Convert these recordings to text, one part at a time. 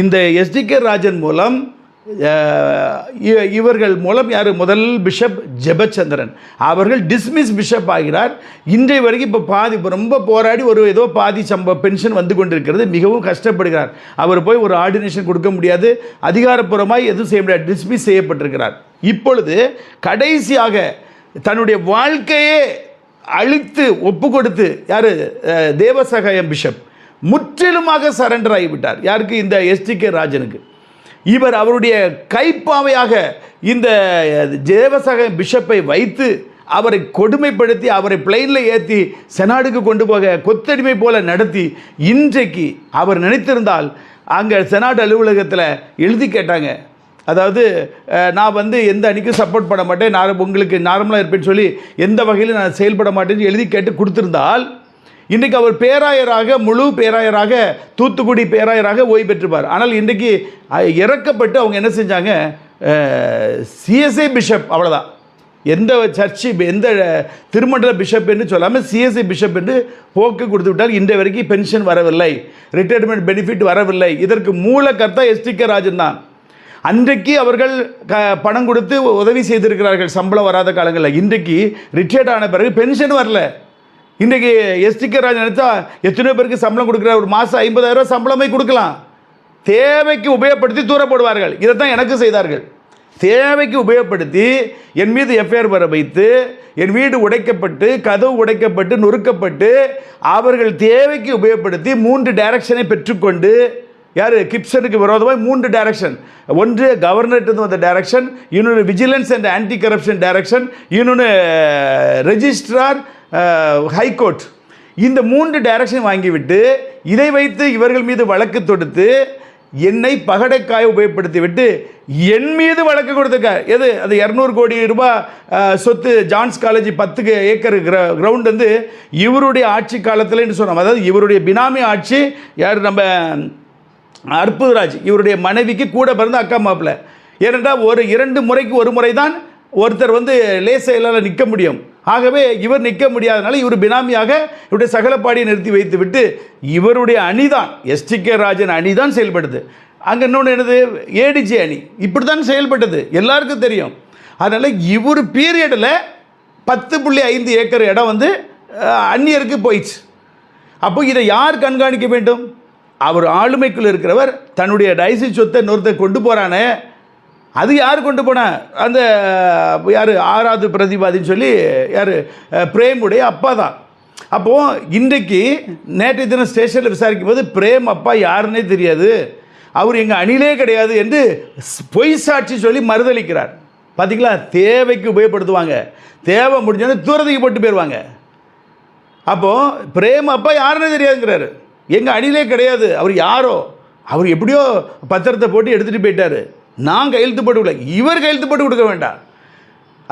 இந்த எஸ்டிகே ராஜன் மூலம் இவர்கள் மூலம் யார்? முதல் பிஷப் ஜெபச்சந்திரன். அவர்கள் டிஸ்மிஸ் பிஷப் ஆகிறார். இன்றைய வரைக்கும் இப்போ பாதி இப்போ ரொம்ப போராடி ஒரு ஏதோ பாதி சம்ப பென்ஷன் வந்து கொண்டிருக்கிறது. மிகவும் கஷ்டப்படுகிறார். அவர் போய் ஒரு ஆர்டினேஷன் கொடுக்க முடியாது. அதிகாரப்பூர்வமாக எதுவும் செய்ய முடியாது. டிஸ்மிஸ் செய்யப்பட்டிருக்கிறார். இப்பொழுது கடைசியாக தன்னுடைய வாழ்க்கையே அழித்து ஒப்பு கொடுத்து யார் தேவசகாயம் பிஷப். முற்றிலுமாக சரண்டர் ஆகிவிட்டார். யாருக்கு? இந்த எஸ்டிகே ராஜனுக்கு. இவர் அவருடைய கைப்பாவையாக இந்த தேவசக பிஷப்பை வைத்து அவரை கொடுமைப்படுத்தி அவரை பிளெயினில் ஏற்றி செனாடுக்கு கொண்டு போக கொத்தடிமை போல நடத்தி இன்றைக்கு அவர் நினைத்திருந்தால் அங்கே செனாட் அலுவலகத்தில் எழுதி கேட்டாங்க. அதாவது நான் வந்து எந்த அணிக்கும் சப்போர்ட் பண்ண மாட்டேன். நான் உங்களுக்கு நார்மலாக இருப்பேன்னு சொல்லி எந்த வகையிலும் நான் செயல்பட மாட்டேன்னு எழுதி கேட்டு கொடுத்துருந்தால் இன்றைக்கு அவர் பேராயராக முழு பேராயராக தூத்துக்குடி பேராயராக ஓய்வு பெற்றுப்பார். ஆனால் இன்றைக்கு இறக்கப்பட்டு அவங்க என்ன செஞ்சாங்க? சிஎஸ்ஐ பிஷப் அவ்வளோதான் எந்த சர்ச்சு எந்த திருமண்டல பிஷப் என்று சொல்லாமல் சிஎஸ்சி பிஷப் என்று போக்கு கொடுத்து விட்டால் இன்றைய வரைக்கும் பென்ஷன் வரவில்லை. ரிட்டையர்மெண்ட் பெனிஃபிட் வரவில்லை. இதற்கு மூல கர்த்தா எஸ்டிகே ராஜன் தான். அன்றைக்கு அவர்கள் க பணம் கொடுத்து உதவி செய்திருக்கிறார்கள். சம்பளம் வராத காலங்களில். இன்றைக்கு ரிட்டையர்ட் ஆன பிறகு பென்ஷன் வரல. இன்றைக்கு எஸ்டிகே ராஜன் நினைச்சா எத்தனையோ பேருக்கு சம்பளம் கொடுக்குற ஒரு மாதம் ஐம்பதாயிரம் ரூபா சம்பளமே கொடுக்கலாம். தேவைக்கு உபயோகப்படுத்தி தூரப்படுவார்கள். இதை தான் எனக்கு செய்தார்கள். தேவைக்கு உபயோகப்படுத்தி என் மீது எஃப்ஐஆர் வர வைத்து என் வீடு உடைக்கப்பட்டு கதவு உடைக்கப்பட்டு நொறுக்கப்பட்டு அவர்கள் தேவைக்கு உபயோகப்படுத்தி மூன்று டைரக்ஷனை பெற்றுக்கொண்டு யார்? கிப்சனுக்கு விரோதமாக மூன்று டைரக்ஷன் ஒன்று கவர்னர்ட்டு வந்த டைரக்ஷன் இன்னொன்று vigilance and anti corruption direction இன்னொன்று ரெஜிஸ்ட்ரார் ஹைகோர்ட் இந்த மூன்று டைரக்ஷன் வாங்கிவிட்டு இதை வைத்து இவர்கள் மீது வழக்கு தொடுத்து என்னை பகடைக்காய உபயோகப்படுத்திவிட்டு என் மீது வழக்கு கொடுத்துருக்கார். எது? அது இரநூறு கோடி ரூபாய் சொத்து ஜான்ஸ் காலேஜ் பத்துக்கு ஏக்கர் கிரவுண்ட் வந்து இவருடைய ஆட்சி காலத்தில்னு சொன்னோம். அதாவது இவருடைய பினாமி ஆட்சி யார்? நம்ம அற்புதராஜ் இவருடைய மனைவிக்கு கூட பிறந்த அக்கா மாப்பிள்ள. ஏனென்றால் ஒரு இரண்டு முறைக்கு ஒரு முறை தான் ஒருத்தர் வந்து லேசையில் நிற்க முடியும். ஆகவே இவர் நிற்க முடியாதனால இவர் பினாமியாக இவருடைய சகலப்பாடியை நிறுத்தி வைத்து விட்டு இவருடைய அணிதான் எஸ்டிகே ராஜன் அணி தான் செயல்படுது அங்கே இன்னொன்று என்னது? ஏடிஜி அணி. இப்படி தான் செயல்பட்டது. எல்லாருக்கும் தெரியும். அதனால் இவர் பீரியடில் பத்து புள்ளி ஐந்து ஏக்கர் இடம் வந்து அந்நியருக்கு போயிடுச்சு. அப்போ இதை யார் கண்காணிக்க வேண்டும்? அவர் ஆளுமைக்குள் இருக்கிறவர் தன்னுடைய டைசி சொத்தை இன்னொருத்தர் கொண்டு போகிறானே அது யார் கொண்டு போன? அந்த யார்? ஆறாவது பிரதிபாதின்னு சொல்லி யார்? பிரேமுடைய அப்பா தான். அப்போது இன்றைக்கு நேற்றைய தினம் ஸ்டேஷனில் விசாரிக்கும் போது பிரேம் அப்பா யாருன்னே தெரியாது. அவர் எங்கள் அணிலே கிடையாது என்று பொய் சாட்சி சொல்லி மறுதளிக்கிறார். பார்த்தீங்களா தேவைக்கு உபயோகப்படுத்துவாங்க. தேவை முடிஞ்சோடனே தூரத்துக்கு போட்டு போயிடுவாங்க அப்போது பிரேம் அப்பா யாருன்னு தெரியாதுங்கிறாரு. எங்கள் அணிலே கிடையாது. அவர் யாரோ? அவர் எப்படியோ பத்திரத்தை போட்டு எடுத்துகிட்டு போயிட்டார். நான் கையெழுத்து போட்டு இவர் கையெழுத்து போட்டு கொடுக்க வேண்டாம்.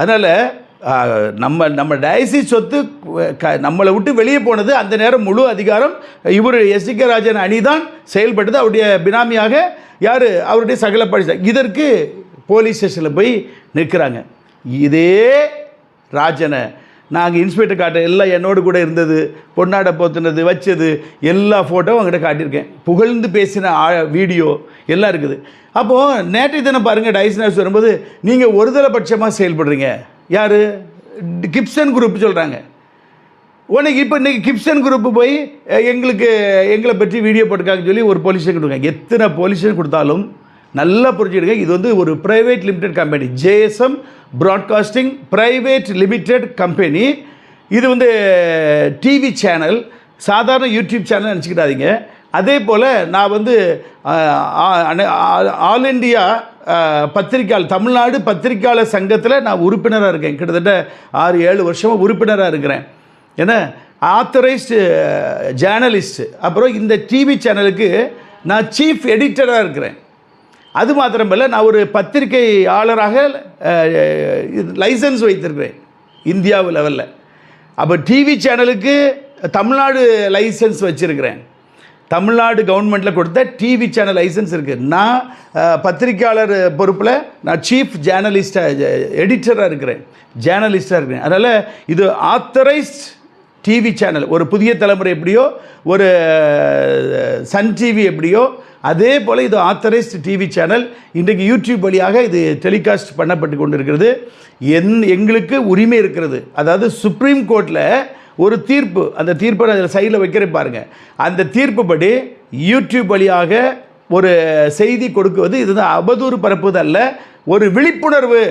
அதனால் நம்ம நம்ம டயசி சொத்து க நம்மளை விட்டு வெளியே போனது அந்த நேரம் முழு அதிகாரம். இவர் எஸ்டிகே ராஜன் அணி தான் செயல்பட்டது. அவருடைய பினாமியாக யார்? அவருடைய சகல படி இதற்கு போலீஸ் ஸ்டேஷனில் போய் நிற்கிறாங்க. இதே ராஜனை நாங்கள் இன்ஸ்பெக்டர் காட்ட எல்லாம் என்னோடு கூட இருந்தது பொன்னாடை போத்துனது வச்சது எல்லா ஃபோட்டோவும் அவங்ககிட்ட காட்டியிருக்கேன். புகழ்ந்து பேசின ஆ- வீடியோ எல்லாம் இருக்குது. அப்போது நேற்றைய தினம் பாருங்கள் டைஸ்னர்ஸ் வரும்போது நீங்கள் ஒருதலைபட்சமாக செயல்படுறீங்க. யார்? கிப்சன் குரூப் சொல்கிறாங்க உனக்கு இப்போ இன்றைக்கி கிப்சன் குரூப் போய் எங்களுக்கு எங்களை பற்றி வீடியோ போட்டுக்காங்கன்னு சொல்லி ஒரு பொலிஷன் கொடுங்க எத்தனை பொலிஷன் கொடுத்தாலும் நல்லா புரிஞ்சுடுங்க இது வந்து ஒரு private limited company JSM broadcasting private limited company இது வந்து டிவி சேனல் சாதாரண யூடியூப் சேனல் நினச்சிக்கிடாதீங்க. அதே போல் நான் வந்து ஆல் இண்டியா பத்திரிக்கையாளர் தமிழ்நாடு பத்திரிக்கையாளர் சங்கத்தில் நான் உறுப்பினராக இருக்கேன். கிட்டத்தட்ட ஆறு ஏழு வருஷமாக உறுப்பினராக இருக்கிறேன். ஏன்னா ஆத்தரைஸ்டு ஜேர்னலிஸ்ட்டு அப்புறம் இந்த டிவி சேனலுக்கு நான் சீஃப் எடிட்டராக இருக்கிறேன். அது மாத்திரமல்ல நான் ஒரு பத்திரிகையாளராக லைசன்ஸ் வைத்திருக்கிறேன் இந்தியாவு லெவலில். அப்போ டிவி சேனலுக்கு தமிழ்நாடு லைசன்ஸ் வச்சுருக்கிறேன். தமிழ்நாடு கவர்மெண்ட்டில் கொடுத்த டிவி சேனல் லைசன்ஸ் இருக்குது நான் பத்திரிக்கையாளர் பொறுப்பில் நான் சீஃப் ஜேர்னலிஸ்டாக எடிட்டராக இருக்கிறேன். ஜேர்னலிஸ்டாக இருக்கிறேன். அதனால் இது ஆத்தரைஸ்ட் டிவி சேனல் ஒரு புதிய தலைமுறை எப்படியோ ஒரு சன் டிவி எப்படியோ அதே போல் இது ஆத்தரைஸ்ட் டிவி சேனல். இன்றைக்கு யூடியூப் வழியாக இது டெலிகாஸ்ட் பண்ணப்பட்டு கொண்டிருக்கிறது. என் எங்களுக்கு உரிமை இருக்கிறது. அதாவது சுப்ரீம் கோர்ட்டில் ஒரு தீர்ப்பு அந்த தீர்ப்பை அதில் சைடில் வைக்கிறேன் பாருங்கள் அந்த தீர்ப்புப்படி யூடியூப் வழியாக ஒரு செய்தி கொடுக்குவது இதுதான் அவதூறு பரப்புவது அல்ல ஒரு விழிப்புணர்வு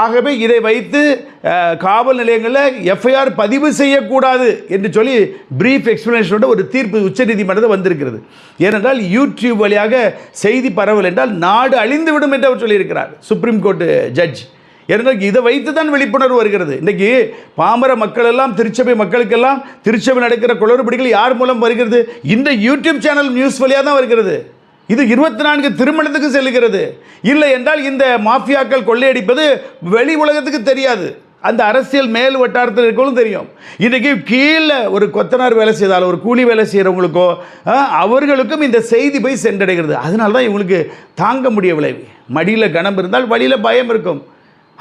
ஆகவே இதை வைத்து காவல் நிலையங்களில் எஃப்ஐஆர் பதிவு செய்யக்கூடாது என்று சொல்லி பிரீஃப் எக்ஸ்பிளனேஷனோட ஒரு தீர்ப்பு உச்சநீதிமன்றத்தில் வந்திருக்கிறது. ஏனென்றால் யூடியூப் வழியாக செய்தி பரவல் என்றால் நாடு அழிந்துவிடும் என்று அவர் சொல்லியிருக்கிறார் சுப்ரீம் கோர்ட்டு ஜட்ஜ் ஏனென்றால் இதை வைத்து தான் விழிப்புணர்வு வருகிறது. இன்றைக்கி பாமர மக்கள் எல்லாம் திருச்சபை மக்களுக்கெல்லாம் திருச்சபை நடக்கிற குளறுபடிகள் யார் மூலம் வருகிறது? இந்த யூடியூப் சேனல் நியூஸ் வழியாக தான் வருகிறது. இது இருபத்தி நான்கு திருமணத்துக்கு செல்கிறது. இல்லை என்றால் இந்த மாஃபியாக்கள் கொள்ளையடிப்பது வெளி உலகத்துக்கு தெரியாது. அந்த அரசியல் மேல் வட்டாரத்தில் இருக்கவும் தெரியும். இன்றைக்கி கீழே ஒரு கொத்தனார் வேலை செய்தாலும் ஒரு கூலி வேலை செய்கிறவங்களுக்கோ அவர்களுக்கும் இந்த செய்தி போய் சென்றடைகிறது. அதனால தான் இவங்களுக்கு தாங்க முடியவில்லை மடியில் கனம் இருந்தால் வழியில் பயம் இருக்கும்.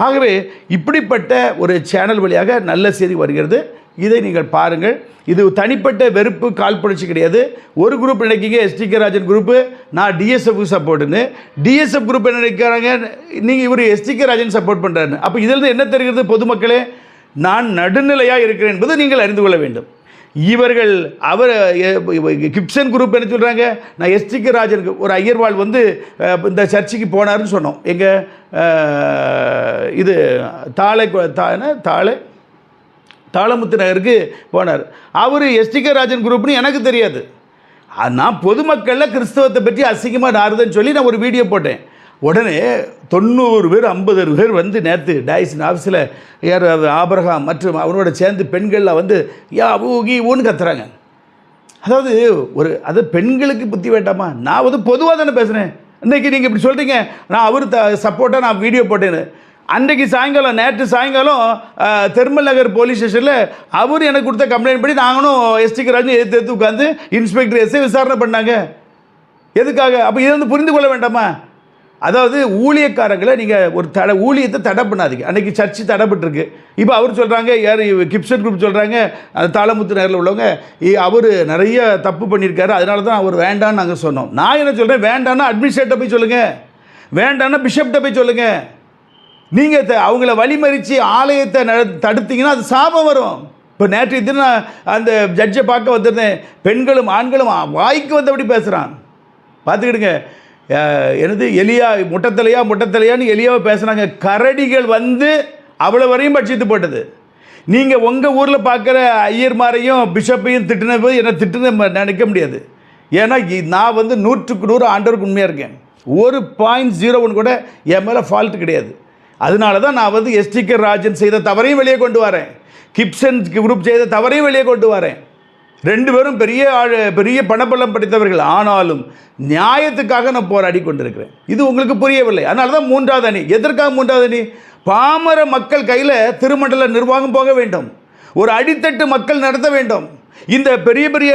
ஆகவே இப்படிப்பட்ட ஒரு சேனல் வழியாக நல்ல செய்தி வருகிறது. இதை நீங்கள் பாருங்கள். இது தனிப்பட்ட வெறுப்பு காழ்ப்புணர்ச்சி கிடையாது. ஒரு குரூப் நினைக்கிங்க எஸ்டிகே ராஜன் குரூப்பு. நான் டிஎஸ்எஃப்க்கு சப்போர்ட்டுன்னு டிஎஸ்எஃப் குரூப் என்ன நினைக்கிறாங்க? நீங்கள் இவர் எஸ்டிகே ராஜன் சப்போர்ட் பண்ணுறாரு அப்போ இதிலிருந்து என்ன தெரிகிறது பொதுமக்களே? நான் நடுநிலையாக இருக்கிறேன் என்பது நீங்கள் அறிந்து கொள்ள வேண்டும். இவர்கள் அவர் கிப்சன் குரூப் என்ன சொல்கிறாங்க நான் எஸ்டிகே ராஜனுக்கு ஒரு ஐயர்வாள் வந்து இந்த சர்ச்சுக்கு போனாருன்னு சொன்னோம். எங்கள் இது தாளை கொ- தாளை தாளமுத்து நகருக்கு போனார். அவர் எஸ்டிகே ராஜன் குரூப்னு எனக்கு தெரியாது. நான் பொதுமக்களில் கிறிஸ்தவத்தை பற்றி அசிங்கமாக நாருதுன்னு சொல்லி நான் ஒரு வீடியோ போட்டேன். உடனே தொண்ணூறு பேர் ஐம்பது பேர் வந்து நேற்று டாய்ஸின் ஆஃபீஸில் யார் ஆபரகாம் மற்றும் அவனோட சேர்ந்து பெண்கள்லாம் வந்து யா ஊகி ஊன்னு கத்துறாங்க. அதாவது ஒரு அது பெண்களுக்கு புத்தி வேண்டாமா? நான் வந்து பொதுவாக தானே பேசுகிறேன் இன்றைக்கி நீங்கள் இப்படி சொல்கிறீங்க நான் அவர் த சப்போர்ட்டாக நான் வீடியோ போட்டேன்னு. அன்றைக்கு சாயங்காலம் நேற்று சாயங்காலம் தெர்மல் நகர் போலீஸ் ஸ்டேஷனில் அவர் எனக்கு கொடுத்த கம்ப்ளைண்ட் படி நாங்களும் எஸ்டிக்கு ராஜன் எடுத்து எடுத்து உட்காந்து இன்ஸ்பெக்டர் எஸ்ஐ விசாரணை பண்ணாங்க. எதுக்காக? அப்போ இதை வந்து புரிந்து கொள்ள வேண்டாமா? அதாவது ஊழியக்காரங்களை நீங்கள் ஒரு தடை ஊழியத்தை தடை பண்ணாதீங்க. அன்றைக்கி சர்ச்சு தடைப்பட்டிருக்கு. இப்போ அவர் சொல்கிறாங்க யார் கிப்சன் குரூப் சொல்கிறாங்க அந்த தாளமுத்து நகரில் உள்ளவங்க அவர் நிறைய தப்பு பண்ணியிருக்காரு அதனால தான் அவர் வேண்டான்னு நாங்கள் சொன்னோம். நான் என்ன சொல்கிறேன் வேண்டான்னா அட்மினிஸ்ட்ரேட்டை போய் சொல்லுங்கள் வேண்டான்னா பிஷப்கிட்ட போய் சொல்லுங்கள் நீங்கள் த- அவங்கள வழிமறித்து ஆலயத்தை தடுத்தீங்கன்னா அது சாபம் வரும். இப்போ நேற்று தினம் நான் அந்த ஜட்ஜை பார்க்க வந்திருந்தேன். பெண்களும் ஆண்களும் வாய்க்கு வந்தபடி பேசுகிறான் பார்த்துக்கிடுங்க. எனது என்னது எலியா முட்டத்தலையா முட்டத்தலையான்னு எலியாவை பேசுகிறாங்க கரடிகள் வந்து அவ்வளோ வரையும் பட்சித்து போட்டது. நீங்கள் உங்கள் ஊரில் பார்க்குற ஐயர்மாரையும் பிஷப்பையும் திட்டினது என்னை திட்டுன நினைக்க முடியாது. ஏன்னா நான் வந்து நூற்றுக்கு நூறு ஆண்டவருக்கு உண்மையாக இருக்கேன். ஒரு பாயிண்ட் ஜீரோ ஒன்று கூட என் மேலே ஃபால்ட்டு கிடையாது. அதனால தான் நான் வந்து எஸ்டிகே ராஜன் செய்த தவறையும் வெளியே கொண்டு வரேன். கிப்சன் குரூப் செய்த தவறையும் வெளியே கொண்டு வரேன். ரெண்டு பேரும் பெரிய ஆள் பெரிய பணப்பள்ளம் படித்தவர்கள். ஆனாலும் நியாயத்துக்காக நான் போராடி கொண்டிருக்கிறேன். இது உங்களுக்கு புரியவில்லை. அதனால தான் மூன்றாவது அணி. எதற்காக மூன்றாவது அணி? பாமர மக்கள் கையில் திருமண்டல நிர்வாகம் போக வேண்டும். ஒரு அடித்தட்டு மக்கள் நடத்த வேண்டும். இந்த பெரிய பெரிய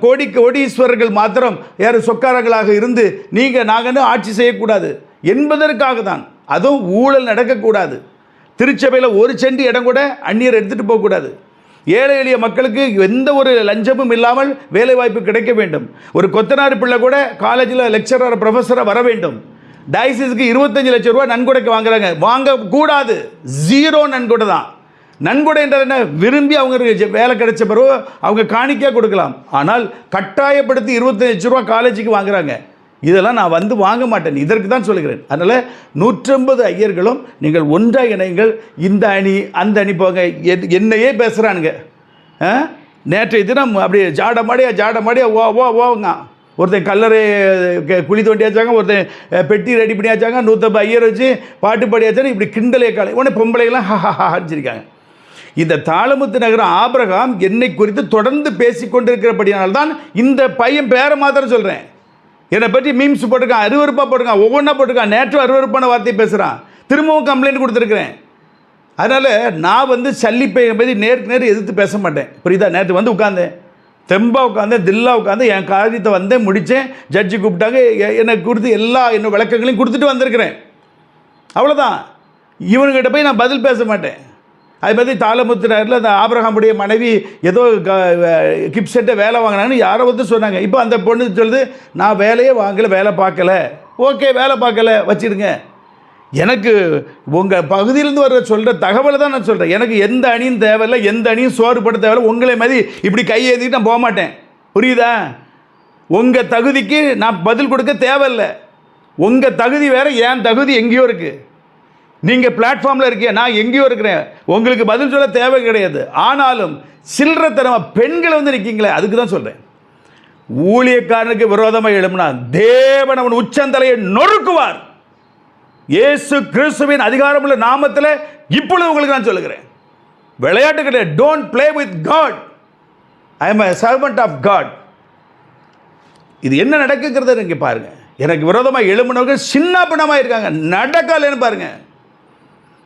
கோடி கோடீஸ்வரர்கள் மாத்திரம் யார் சொக்காரங்களாக இருந்து நீங்கள் நாங்கள் ஆட்சி செய்யக்கூடாது. என்பதற்காக தான் அதுவும் ஊழல் நடக்கக்கூடாது. திருச்சபையில் ஒரு சென்ட் இடம் கூட அந்நியர் எடுத்துகிட்டு போகக்கூடாது. ஏழை எளிய மக்களுக்கு எந்த ஒரு லஞ்சமும் இல்லாமல் வேலைவாய்ப்பு கிடைக்க வேண்டும். ஒரு கொத்தனார் பிள்ளை கூட காலேஜில் லெக்சரர் ப்ரொஃபஸராக வர வேண்டும். டயசிஸுக்கு இருபத்தஞ்சு லட்சம் ரூபா நன்கொடைக்கு வாங்குறாங்க. வாங்கக்கூடாது. ஜீரோ நன்கொடை தான். நன்கொடை என்றால் என்ன? விரும்பி அவங்க வேலை கிடைச்ச பிறகு அவங்க காணிக்கையாக கொடுக்கலாம். ஆனால் கட்டாயப்படுத்தி இருபத்தஞ்சு லட்ச ரூபா காலேஜுக்கு வாங்குறாங்க. இதெல்லாம் நான் வந்து வாங்க மாட்டேன். இதற்கு தான் சொல்லுகிறேன். அதனால் நூற்றம்பது ஐயர்களும் நீங்கள் ஒன்றாக இணையுங்கள் இந்த அணி அந்த அணி போங்க. என்- என்னையே பேசுகிறானுங்க நேற்றைய தினம் அப்படியே ஜாட மாடியா ஜாட மாடியா ஓ ஓ ஓங்க ஒருத்தன் கல்லறை குழி தோண்டியாச்சாங்க ஒருத்தன் பெட்டி ரெடி பண்ணியாச்சாங்க நூற்றம்பது ஐயர் வச்சு பாட்டு பாடியாச்சாங்க இப்படி கிண்டலே காலை. உடனே பொம்பளைகள்லாம் ஹா ஹா இந்த தாளமுத்து நகரம் ஆபிரகாம் என்னை குறித்து தொடர்ந்து பேசிக்கொண்டிருக்கிறபடியால்தான் இந்த பையன் பேரை மாத்திரம் சொல்கிறேன் என்னை பற்றி மீம்ஸ் போட்டிருக்கான் அருவறுப்பாக போட்டிருக்கான் ஒவ்வொன்றா போட்டிருக்கான் நேற்று அருவறுப்பான வார்த்தையை பேசுகிறான் திரும்பவும் கம்ப்ளைண்ட் கொடுத்துருக்குறேன். அதனால் நான் வந்து சல்லிப்பையை பற்றி நேருக்கு நேர் எதிர்த்து பேச மாட்டேன். புரியுதா? நேற்று வந்து உட்காந்தேன் தெம்பாக உட்காந்தேன் தில்லா உட்காந்து என் காரியத்தை வந்தேன் முடித்தேன் ஜட்ஜி கூப்பிட்டாங்க எ- எனக்கு கொடுத்து எல்லா என்ன விளக்கங்களையும் கொடுத்துட்டு வந்திருக்கிறேன். அவ்வளோதான் இவனுக்கிட்ட போய் நான் பதில் பேச மாட்டேன். அது மாதிரி தாளமுத்திராரில் அந்த ஆபிரகாமுடைய மனைவி ஏதோ கிப்செட்டை வேலை வாங்கினான்னு யாரோ வந்து சொன்னாங்க. இப்போ அந்த பொண்ணு சொல்லுது நான் வேலையே வாங்கலை வேலை பார்க்கல. ஓகே வேலை பார்க்கல வச்சுடுங்க. எனக்கு உங்கள் பகுதியிலேருந்து வர சொல்கிற தகவலை தான் நான் சொல்கிறேன் எனக்கு எந்த அணியும் தேவையில்லை எந்த அணியும் சோறுபட தேவையில்லை. உங்களை மாதிரி இப்படி கையேந்திட்டு நான் போக மாட்டேன் புரியுதா? உங்கள் தகுதிக்கு நான் பதில் கொடுக்க தேவையில்லை. உங்கள் தகுதி வேறு என் தகுதி எங்கேயோ இருக்குது நீங்கள் பிளாட்ஃபார்மில் இருக்கீங்க நான் எங்கேயோ இருக்கிறேன். உங்களுக்கு பதில் சொல்ல தேவை கிடையாது. ஆனாலும் சில்லறத்தனமா பெண்களை வந்து நிற்கீங்களே அதுக்கு தான் சொல்கிறேன் ஊழியக்காரனுக்கு விரோதமாக எழும்புனா தேவன் அவன் உச்சந்தலையை நொறுக்குவார். இயேசு கிறிஸ்துவின் அதிகாரமுள்ள நாமத்தில் இப்பொழுது உங்களுக்கு நான் சொல்லுகிறேன். விளையாட்டு கிடையாது. Don't play with God I am a servant of God இது என்ன நடக்குங்கிறத நீங்கள் பாருங்கள் எனக்கு விரோதமாக எழும்பினவர்கள் சின்ன பின்னமாக இருக்காங்க. நடக்கலைன்னு பாருங்கள்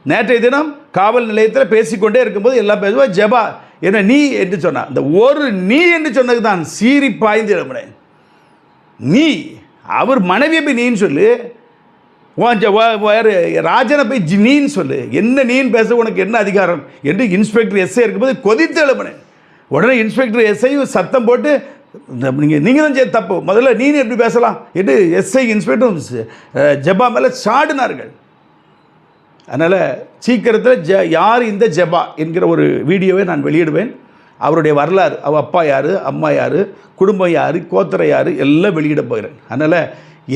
நேற்றைய தினம் காவல் நிலையத்தில் பேசிக்கொண்டே இருக்கும்போது எல்லாம் பேசுவா ஜெபா என்ன நீ? என்று சொன்னா இந்த ஒரு நீ என்று சொன்னது தான் சீறி பாய்ந்து எழும்பினேன். நீ அவர் மனைவியை போய் நீன்னு சொல்லு. உன் வேறு ராஜனை போய் ஜி- நீன்னு சொல்லு. என்ன நீன்னு பேச உனக்கு என்ன அதிகாரம்? என்று இன்ஸ்பெக்டர் எஸ்ஐ இருக்கும்போது கொதித்து எழுப்பினேன் உடனே இன்ஸ்பெக்டர் எஸ்ஐ சத்தம் போட்டு நீங்கள் நீங்கள் தான் செய்ய தப்பு. முதல்ல நீ எப்படி பேசலாம்? என்று எஸ்ஐ இன்ஸ்பெக்டர் ஜபா மேலே சாடினார்கள். அதனால் சீக்கிரத்தில் ஜ யார் இந்த ஜெபா என்கிற ஒரு வீடியோவை நான் வெளியிடுவேன். அவருடைய வரலாறு அவ அப்பா யார் அம்மா யார் குடும்பம் யார் கோத்தரை யார் எல்லாம் வெளியிட போகிறேன். அதனால்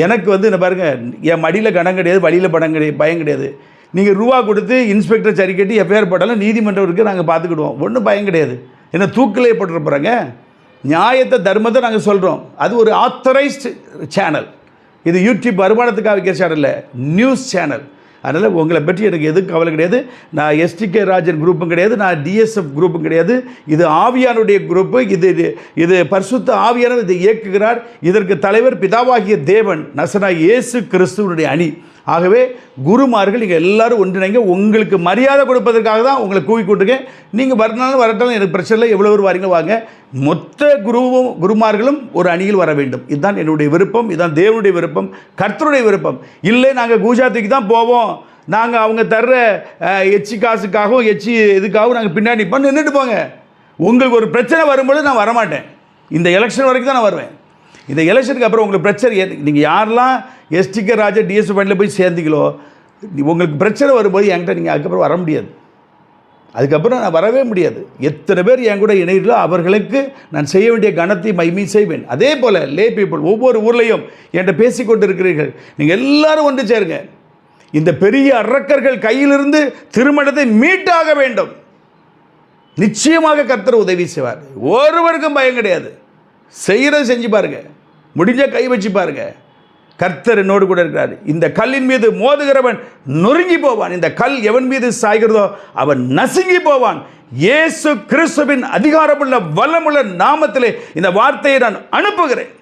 எனக்கு வந்து என்ன பாருங்கள் என் மடியில் கணம் கிடையாது வழியில் படம் கிடையாது பயம் கிடையாது. நீங்கள் ரூபா கொடுத்து இன்ஸ்பெக்டர் சரி கட்டி எஃப்ஐஆர் போட்டாலும் நீதிமன்றம் இருக்குது நாங்கள் பார்த்துக்கிடுவோம் ஒன்றும் பயம் கிடையாது. என்ன தூக்கிலே போட்டுற போகிறாங்க நியாயத்தை தர்மத்தை நாங்கள் சொல்கிறோம் அது ஒரு ஆத்தரைஸ்டு சேனல் இது யூடியூப் வருமானத்துக்காக வைக்கிற சேனலில் நியூஸ் சேனல் அதனால் உங்களை பற்றி எனக்கு எதுவும் கவலை கிடையாது. நான் எஸ்டிகே ராஜன் குரூப்பும் கிடையாது. நான் டிஎஸ்எஃப் குரூப்பும் கிடையாது. இது ஆவியானுடைய குரூப்பு. இது இது- இது பரிசுத்த ஆவியானவர் இதை இயக்குகிறார். இதற்கு தலைவர் பிதாவாகிய தேவன் நசனா இயேசு கிறிஸ்துவனுடைய அணி. ஆகவே குருமார்கள் நீங்கள் எல்லாரும் ஒன்றிணைங்க. உங்களுக்கு மரியாதை கொடுப்பதற்காக தான் உங்களை கூவி கூட்டுருக்கேன். நீங்கள் வரனாலும் வரட்டாலும் எனக்கு பிரச்சனை இல்லை. எவ்வளோ பேர் வாரீங்க வாங்க. மொத்த குருவும் குருமார்களும் ஒரு அணியில் வர வேண்டும். இதுதான் என்னுடைய விருப்பம். இதுதான் தேவனுடைய விருப்பம். கர்த்தருடைய விருப்பம். இல்லை நாங்கள் கூஜாத்துக்கு தான் போவோம். நாங்கள் அவங்க தர்ற எச்சி காசுக்காகவும் எச்சி இதுக்காகவும் நாங்கள் பின்னாடி நிற்போம் நின்றுட்டு போங்க. உங்களுக்கு ஒரு பிரச்சனை வரும்பொழுது நான் வரமாட்டேன். இந்த எலெக்ஷன் வரைக்கும் தான் நான் வருவேன். இந்த எலெக்ஷனுக்கு அப்புறம் உங்களுக்கு பிரச்சனை நீங்கள் யாரெல்லாம் எஸ்டிகே ராஜா டிஎஸ் ஃபண்டில் போய் சேர்ந்தீங்களோ உங்களுக்கு பிரச்சனை வரும்போது என்கிட்ட நீங்கள் அதுக்கப்புறம் வர முடியாது. அதுக்கப்புறம் நான் வரவே முடியாது. எத்தனை பேர் என் கூட இணையிறோ அவர்களுக்கு நான் செய்ய வேண்டிய கணத்தை மைமீ செய்வேன். அதே போல் லே பீப்புள் ஒவ்வொரு ஊர்லேயும் என்கிட்ட பேசி கொண்டு இருக்கிறீர்கள் நீங்கள் எல்லாரும் ஒன்று சேருங்க. இந்த பெரிய அரக்கர்கள் கையிலிருந்து திருமணத்தை மீட்டாக வேண்டும். நிச்சயமாக கர்த்தர் உதவி செய்வார். ஒருவருக்கும் பயம் கிடையாது. செய்கிறத செஞ்சு பாருங்க. முடிஞ்ச கை வச்சு பாருங்க. கர்த்தர் என்னோடு கூட இருக்கிறார். இந்த கல்லின் மீது மோதுகிறவன் நொறுங்கி போவான். இந்த கல் எவன் மீது சாய்கிறதோ அவன் நசுங்கி போவான். இயேசு கிறிஸ்துவின் அதிகாரமுள்ள வல்லமுள்ள நாமத்திலே இந்த வார்த்தையை நான் அனுப்புகிறேன்.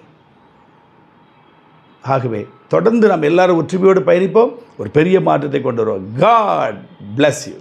ஆகவே தொடர்ந்து நாம் எல்லாரும் ஒற்றுமையோடு பயணிப்போம். ஒரு பெரிய மாற்றத்தை கொண்டு வருவோம். God bless you